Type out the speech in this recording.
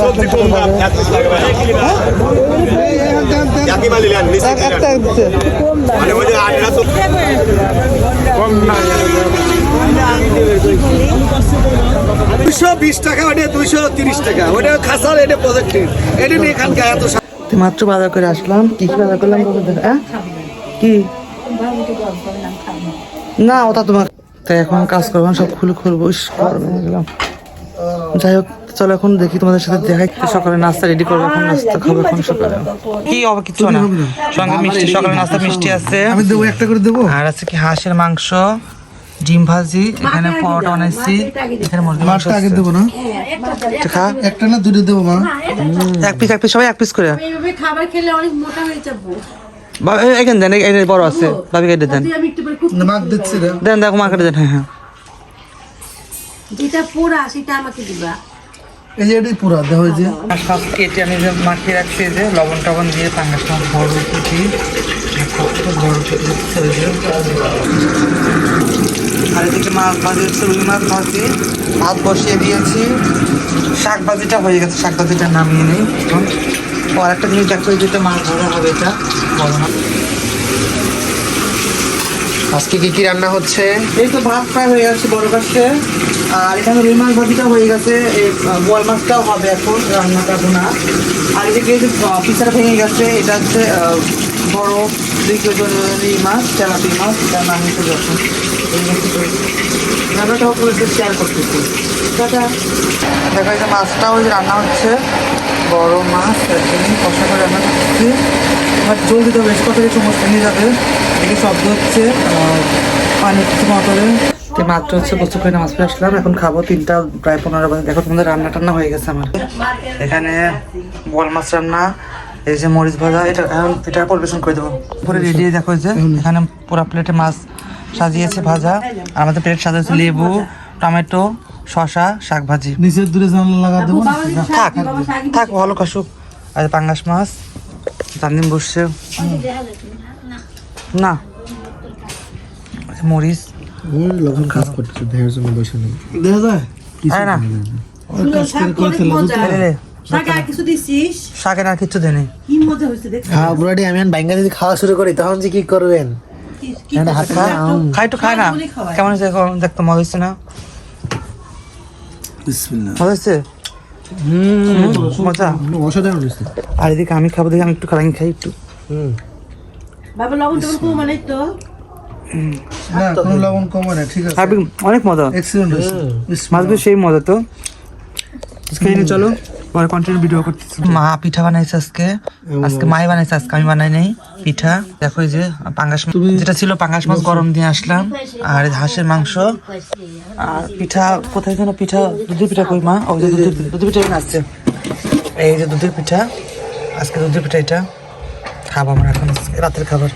সবজি দাম একই মাল। মানে ওই যে আটরা সবজি দুশো বিশ টাকা ওটা দুশো তিরিশ টাকা। ওটা খাসার এটা পজিটিভ এটা নিয়ে এখানকার এত মাত্র বাজার করে আসলাম। কি কি বাজার করলাম হ্যাঁ? কি? না ওটা তোমার তাই এখন কাজ করব সব খুলে খুলবো গরমে গেলাম। যাই হোক চলো এখন দেখি তোমাদের সাথে দেখাই সকালে নাস্তা রেডি করব এখন নাস্তা খাব এখন সকালে। কি হবে কিছু না। সঙ্গে মিষ্টি সকালে নাস্তা মিষ্টি আছে। আমি দেবো একটা করে দেবো? আর আছে কি হাঁসের মাংস ডিম ভাজি এখানে পরোটা বানাইছি এখানে মুরগির মাংস আগে। দেবো না? তো খা। একটা না দুটো দেবো মা? এক পিস এক পিস সবাই এক পিস করে। এইভাবে খাবার খেলে অনেক মোটা হয়ে যাব। বা- এ- এখানে দেন এই- এই বড় আছে ভাবি কেটে দেন। একটু দেন দেখো মার্কেটে দেন হ্যাঁ হ্যাঁ। যেটা পোড়া সেটা আমাকে দিবা। এই যে এটাই পুরা দেওয়া হয়েছে সব কেটে আমি যে মাখিয়ে রাখছি যে লবণ টবণ দিয়ে পাঙ্গাস মাছ বড় কুচি বড় যে। আর এদিকে মাছ ভাজি হচ্ছে রুই মাছ ভাজি। ভাত বসিয়ে দিয়েছি। শাক ভাজিটা হয়ে গেছে শাক ভাজিটা নামিয়ে নিই। এখন ও আরেকটা জিনিস দেখো যেটা মাছ ধরা হবে এটা বড় মাছ। আজকে কি কি রান্না হচ্ছে? এই তো ভাত ফ্রাই হয়ে গেছে বড় কাছে আর এখানে রুই মাছ ভাজিটা হয়ে গেছে বোয়াল মাছটাও হবে এখন রান্নাটা বোনা। আর এদিকে যে পিসাটা ভেঙে গেছে, এটা হচ্ছে বড় দুই কেজি মাছ, তেলাপি মাছ, এটা নাম হচ্ছে যখন। রান্নাটাও করে শেয়ার করতেছি। দেখো এই যে রান্না হচ্ছে, বড় মাছ, একদমই কষা করে রান্না করছি এবার জল দিতে বেশ কত কিছু মশলা নিয়ে যাবে, এদিকে শব্দ হচ্ছে পানি কিছু মটরে। তো মাত্র হচ্ছে বস্তু করে নামাজ পড়ে আসলাম। এখন খাব তিনটা প্রায় পনেরো বাজে। দেখো তোমাদের রান্না টান্না হয়ে গেছে আমার। এখানে বল মাছ রান্না এই যে মরিচ ভাজা এটা এখন এটা পরিবেশন করে দেবো। পরে রেডি দেখো যে এখানে পুরো প্লেটে মাছ সাজিয়েছে ভাজা। আর আমাদের প্লেট সাজিয়েছে লেবু টমেটো শশা শাক ভাজি নিচের দূরে জানলা লাগা দেবো থাক থাক ভালো কাশুক আর পাঙ্গাস মাছ তানদিন বসছে। না মরিচ। লবণ কাজ করতেছে দেহের জন্য বসে নেই। দেখা যায়। না। শাকের আর কিছু দেনি হ্যাঁ বুড়াটি আমি বাইঙ্গা যদি খাওয়া শুরু করি তখন যে কি করবেন? খায়, খাই তো খাই না। কেমন হয়েছে এখন? দেখতে মজা হচ্ছে না? মজা হচ্ছে মজা। অসাধারণ হয়েছে। আর এদিকে আমি খাব দেখি আমি একটু খারাই খাই একটু। বাবা লবণ টবণ কম মানে তো। না কোনো লবণ কমে না ঠিক আছে। আর অনেক মজা। এক্সিলেন্ট মাছ সেই মজা তো। খেয়ে চলো পরে কন্টিনিউ ভিডিও করতেছি। মা পিঠা বানাইছে আজকে। আজকে মাই বানাইছে আজকে আমি বানাই নাই পিঠা। দেখো এই যে পাঙ্গাস যেটা ছিল পাঙ্গাস মাছ গরম দিয়ে আসলাম। আর এই হাঁসের মাংস। আর পিঠা কোথায় যেন পিঠা? দুধের পিঠা কই মা? ওই যে দুধের দুধের পিঠা আসছে। এই যে দুধের পিঠা। আজকে দুধের পিঠা এটা। খাব আমরা এখন রাতের খাবার।